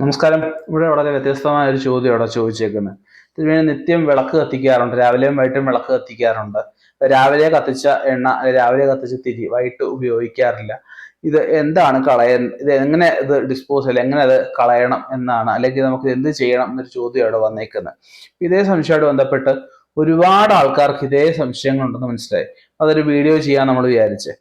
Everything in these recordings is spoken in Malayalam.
നമസ്കാരം. ഇവിടെ വളരെ വ്യത്യസ്തമായ ഒരു ചോദ്യം അവിടെ ചോദിച്ചേക്കുന്നത് തിരുവേണി നിത്യം വിളക്ക് കത്തിക്കാറുണ്ട്. രാവിലെയും വൈകിട്ടും വിളക്ക് കത്തിക്കാറുണ്ട്. രാവിലെ കത്തിച്ച എണ്ണ രാവിലെ കത്തിച്ച തിരി വൈകിട്ട് ഉപയോഗിക്കാറില്ല. ഇത് എന്താണ് കളയ ഇത് എങ്ങനെ ഇത് ഡിസ്പോസ് ചെയ്യണം എങ്ങനെ അത് കളയണം എന്നാണ് അല്ലെങ്കിൽ നമുക്ക് എന്ത് ചെയ്യണം എന്നൊരു ചോദ്യം അവിടെ വന്നേക്കുന്നത് ഇതേ സംശയമായിട്ട് ബന്ധപ്പെട്ട് ഒരുപാട് ആൾക്കാർക്ക് ഇതേ സംശയങ്ങളുണ്ടെന്ന് മനസ്സിലായി. അതൊരു വീഡിയോ ചെയ്യാൻ നമ്മൾ വിചാരിച്ചേ.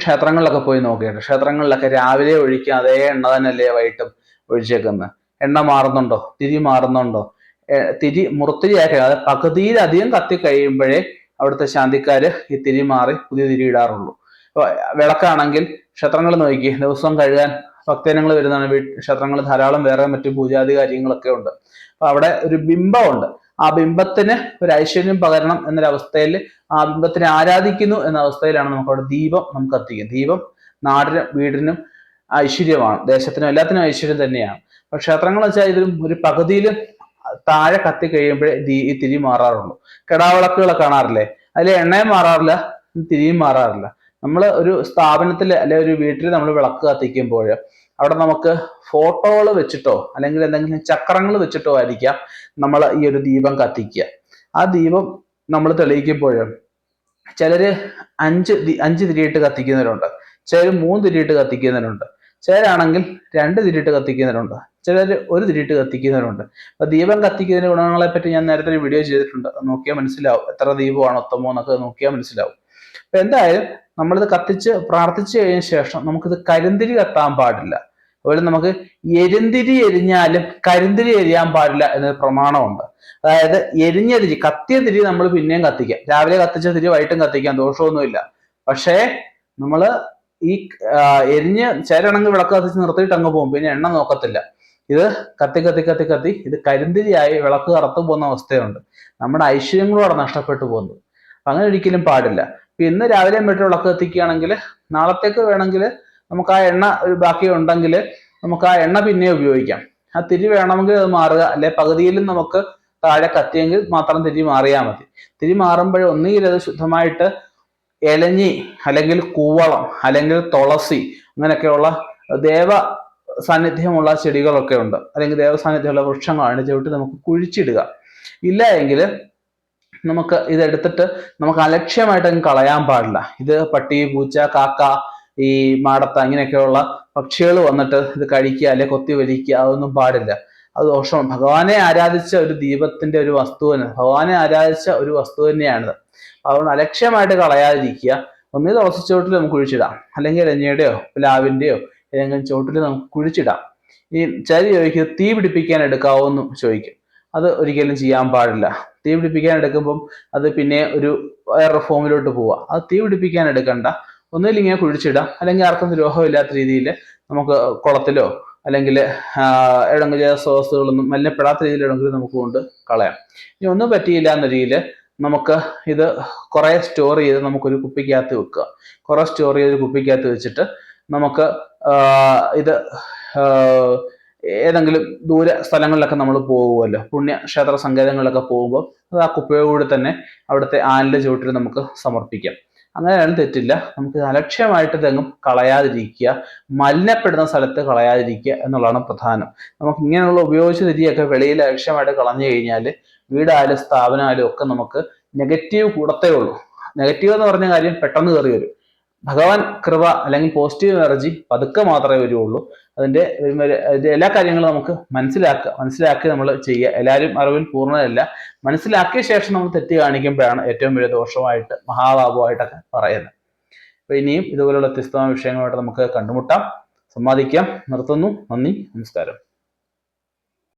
ക്ഷേത്രങ്ങളിലൊക്കെ പോയി നോക്കിയിട്ട് ക്ഷേത്രങ്ങളിലൊക്കെ രാവിലെ ഒഴിക്കുക അതേ എണ്ണ തന്നെയല്ലേ വൈകിട്ടും ഒഴിച്ചേക്കുന്നത്? എണ്ണ മാറുന്നുണ്ടോ? തിരി മാറുന്നുണ്ടോ? തിരി മുറുത്തിരിയാക്കി അത് പകുതിയിലധികം കത്തി കഴിയുമ്പോഴേ അവിടുത്തെ ശാന്തിക്കാര് ഈ തിരി മാറി പുതിയ തിരി ഇടാറുള്ളൂ. വിളക്കാണെങ്കിൽ ക്ഷേത്രങ്ങൾ നോക്കി. ദിവസം കഴുകാൻ ഭക്തജനങ്ങൾ വരുന്നതാണ്. ക്ഷേത്രങ്ങൾ ധാരാളം വേറെ മറ്റു പൂജാതി കാര്യങ്ങളൊക്കെ ഉണ്ട്. അപ്പൊ അവിടെ ഒരു ബിംബമുണ്ട്. ആ ബിംബത്തിന് ഒരു ഐശ്വര്യം പകരണം എന്നൊരവസ്ഥയിൽ ആ ബിംബത്തിനെ ആരാധിക്കുന്നു എന്ന അവസ്ഥയിലാണ് നമുക്ക് അവിടെ ദീപം നമുക്ക് കത്തിക്കുക ദീപം നാടിനും വീടിനും ഐശ്വര്യമാണ്. ദേശത്തിനും എല്ലാത്തിനും ഐശ്വര്യം തന്നെയാണ്. അപ്പൊ ക്ഷേത്രങ്ങൾ വെച്ചാൽ ഇതിലും ഒരു പകുതിയിലും താഴെ കത്തി കഴിയുമ്പോഴേ ദീ ഈ തിരി മാറാറുള്ളൂ. കിടാവിളക്കുകളെ കാണാറില്ലേ? അതിൽ എണ്ണയും മാറാറില്ല തിരിയും മാറാറില്ല. നമ്മൾ ഒരു സ്ഥാപനത്തിൽ അല്ലെ ഒരു വീട്ടിൽ നമ്മൾ വിളക്ക് കത്തിക്കുമ്പോൾ അവിടെ നമുക്ക് ഫോട്ടോകൾ വെച്ചിട്ടോ അല്ലെങ്കിൽ എന്തെങ്കിലും ചക്രങ്ങൾ വെച്ചിട്ടോ ആയിരിക്കാം നമ്മൾ ഈ ഒരു ദീപം കത്തിക്കുക. ആ ദീപം നമ്മൾ തെളിയിക്കുമ്പോൾ ചിലര് അഞ്ച് അഞ്ച് തിരിയിട്ട് കത്തിക്കുന്നവരുണ്ട് ചിലർ മൂന്ന് തിരിയിട്ട് കത്തിക്കുന്നവരുണ്ട് ചിലരാണെങ്കിൽ രണ്ട് തിരിയിട്ട് കത്തിക്കുന്നവരുണ്ട് ചിലർ ഒരു തിരിയിട്ട് കത്തിക്കുന്നവരുണ്ട്. അപ്പൊ ദീപം കത്തിക്കുന്നതിന്റെ ഗുണങ്ങളെ പറ്റി ഞാൻ നേരത്തെ ഒരു വീഡിയോ ചെയ്തിട്ടുണ്ട്. നോക്കിയാൽ മനസ്സിലാവും എത്ര ദീപമാണ് ഒത്തമോ എന്നൊക്കെ നോക്കിയാൽ മനസ്സിലാവും. അപ്പൊ എന്തായാലും നമ്മളിത് കത്തിച്ച് പ്രാർത്ഥിച്ചു കഴിഞ്ഞ ശേഷം നമുക്കിത് കരിന്തിരി കത്താൻ പാടില്ല. അതുപോലെ നമുക്ക് എരിന്തിരി എരിഞ്ഞാലും കരിന്തിരി എരിയാൻ പാടില്ല എന്നൊരു പ്രമാണമുണ്ട്. അതായത് എരിഞ്ഞ തിരി കത്തിയ തിരി നമ്മൾ പിന്നെയും കത്തിക്കാം. രാവിലെ കത്തിച്ച തിരി വൈകിട്ടും കത്തിക്കാം ദോഷമൊന്നുമില്ല. പക്ഷേ നമ്മൾ ഈ എരിഞ്ഞ് ചേരണങ്ങ് വിളക്ക് കത്തിച്ച് നിർത്തിയിട്ട് അങ്ങ് പോകും. പിന്നെ എണ്ണ നോക്കത്തില്ല. ഇത് കത്തി കത്തി കത്തി കത്തി. ഇത് കരിന്തിരിയായി വിളക്ക് കറുത്തു പോകുന്ന അവസ്ഥയുണ്ട്. നമ്മുടെ ഐശ്വര്യങ്ങളും അവിടെ നഷ്ടപ്പെട്ടു പോകുന്നത്. അങ്ങനെ ഒരിക്കലും പാടില്ല. ഇന്ന് രാവിലെ വീട്ടിൽ വിളക്ക് കത്തിക്കുകയാണെങ്കിൽ നാളത്തേക്ക് വേണമെങ്കിൽ നമുക്ക് ആ എണ്ണ ഒരു ബാക്കി ഉണ്ടെങ്കിൽ നമുക്ക് ആ എണ്ണ പിന്നെ ഉപയോഗിക്കാം. ആ തിരി വേണമെങ്കിൽ അത് മാറുക. അല്ലെ പകുതിയിലും നമുക്ക് താഴെ കത്തിയെങ്കിൽ മാത്രം തിരി മാറിയാൽ മതി. തിരി മാറുമ്പോൾ ഒന്നുകിൽ അത് ശുദ്ധമായിട്ട് ഇലഞ്ഞി അല്ലെങ്കിൽ കൂവളം അല്ലെങ്കിൽ തുളസി അങ്ങനെയൊക്കെയുള്ള ദേവ സാന്നിധ്യമുള്ള ചെടികളൊക്കെ ഉണ്ട്. അല്ലെങ്കിൽ ദേവ സാന്നിധ്യമുള്ള വൃക്ഷങ്ങളാണ് ചവിട്ടി നമുക്ക് കുഴിച്ചിടുക. ഇല്ല എങ്കിൽ നമുക്ക് ഇതെടുത്തിട്ട് നമുക്ക് അലക്ഷ്യമായിട്ട് കളയാൻ പാടില്ല. ഇത് പട്ടി പൂച്ച കാക്ക ഈ മാടത്ത ഇങ്ങനെയൊക്കെയുള്ള പക്ഷികൾ വന്നിട്ട് ഇത് കഴിക്കുക അല്ലെ കൊത്തി വലിക്കുക അതൊന്നും പാടില്ല. അത് ദോഷമാണ്. ഭഗവാനെ ആരാധിച്ച ഒരു ദീപത്തിന്റെ ഒരു വസ്തു തന്നെ ഭഗവാനെ ആരാധിച്ച ഒരു വസ്തു തന്നെയാണിത്. അതുകൊണ്ട് അലക്ഷ്യമായിട്ട് കളയാതിരിക്കുക. ഒന്നേ തുളസി ചോട്ടിൽ നമുക്ക് കുഴിച്ചിടാം. അല്ലെങ്കിൽ രഞ്ഞയുടെയോ പ്ലാവിന്റെയോ ഏതെങ്കിലും ചോട്ടിൽ നമുക്ക് കുഴിച്ചിടാം. ഈ ചരി ചോദിക്കും തീ പിടിപ്പിക്കാൻ എടുക്കാവോ എന്ന് ചോദിക്കും. അത് ഒരിക്കലും ചെയ്യാൻ പാടില്ല. തീ പിടിപ്പിക്കാൻ എടുക്കുമ്പം അത് പിന്നെ ഒരു വേറെ ഫോമിലോട്ട് പോവുക. അത് തീ പിടിപ്പിക്കാൻ എടുക്കണ്ട. ഒന്നുകിൽ ഇങ്ങനെ കുഴിച്ചിടാം. അല്ലെങ്കിൽ ആർക്കും ദ്രോഹമില്ലാത്ത രീതിയിൽ നമുക്ക് കുളത്തിലോ അല്ലെങ്കിൽ ഏതെങ്കിലും സ്രോതസ്സുകളൊന്നും മലിനപ്പെടാത്ത രീതിയിൽ എവിടെങ്കിലും നമുക്ക് കൊണ്ട് കളയാം. ഇനി ഒന്നും പറ്റിയില്ല എന്ന രീതിയിൽ നമുക്ക് ഇത് കുറേ സ്റ്റോർ ചെയ്ത് നമുക്കൊരു കുപ്പിക്കകത്ത് വെക്കുക. കുറേ സ്റ്റോർ ചെയ്ത് ഒരു കുപ്പിക്കകത്ത് വെച്ചിട്ട് നമുക്ക് ഇത് ഏതെങ്കിലും ദൂര സ്ഥലങ്ങളിലൊക്കെ നമ്മൾ പോകുമല്ലോ. പുണ്യ ക്ഷേത്ര സങ്കേതങ്ങളിലൊക്കെ പോകുമ്പോൾ അത് ആ കുപ്പിയോട് തന്നെ അവിടുത്തെ ആനിലെ ചുവട്ടിൽ നമുക്ക് സമർപ്പിക്കാം. അങ്ങനെയാണ് തെറ്റില്ല. നമുക്ക് അലക്ഷ്യമായിട്ട് തെങ്ങും കളയാതിരിക്കുക. മലിനപ്പെടുന്ന സ്ഥലത്ത് കളയാതിരിക്കുക എന്നുള്ളതാണ് പ്രധാനം. നമുക്ക് ഇങ്ങനെയുള്ള ഉപയോഗിച്ച തിരിയൊക്കെ വെളിയിൽ അലക്ഷ്യമായിട്ട് കളഞ്ഞു കഴിഞ്ഞാൽ വീടായാലും സ്ഥാപനമായാലും ഒക്കെ നമുക്ക് നെഗറ്റീവ് കൂടത്തേ ഉള്ളൂ. നെഗറ്റീവ് എന്ന് പറഞ്ഞ കാര്യം പെട്ടെന്ന് കയറി വരും. ഭഗവാൻ കൃപ അല്ലെങ്കിൽ പോസിറ്റീവ് എനർജി പതുക്കെ മാത്രമേ വരുള്ളൂ. അതിന്റെ എല്ലാ കാര്യങ്ങളും നമുക്ക് മനസ്സിലാക്കുക മനസ്സിലാക്കി നമ്മൾ ചെയ്യുക. എല്ലാവരും അറിവിൽ പൂർണതല്ല മനസ്സിലാക്കിയ ശേഷം നമ്മൾ തെറ്റ് കാണിക്കുമ്പോഴാണ് ഏറ്റവും വലിയ ദോഷമായിട്ട് മഹാഭാവമായിട്ടൊക്കെ പറയുന്നത്. അപ്പൊ ഇനിയും ഇതുപോലുള്ള വ്യത്യസ്തമായ വിഷയങ്ങളുമായിട്ട് നമുക്ക് കണ്ടുമുട്ടാം. സമ്മാദിക്കാം നിർത്തുന്നു. നന്ദി. നമസ്കാരം.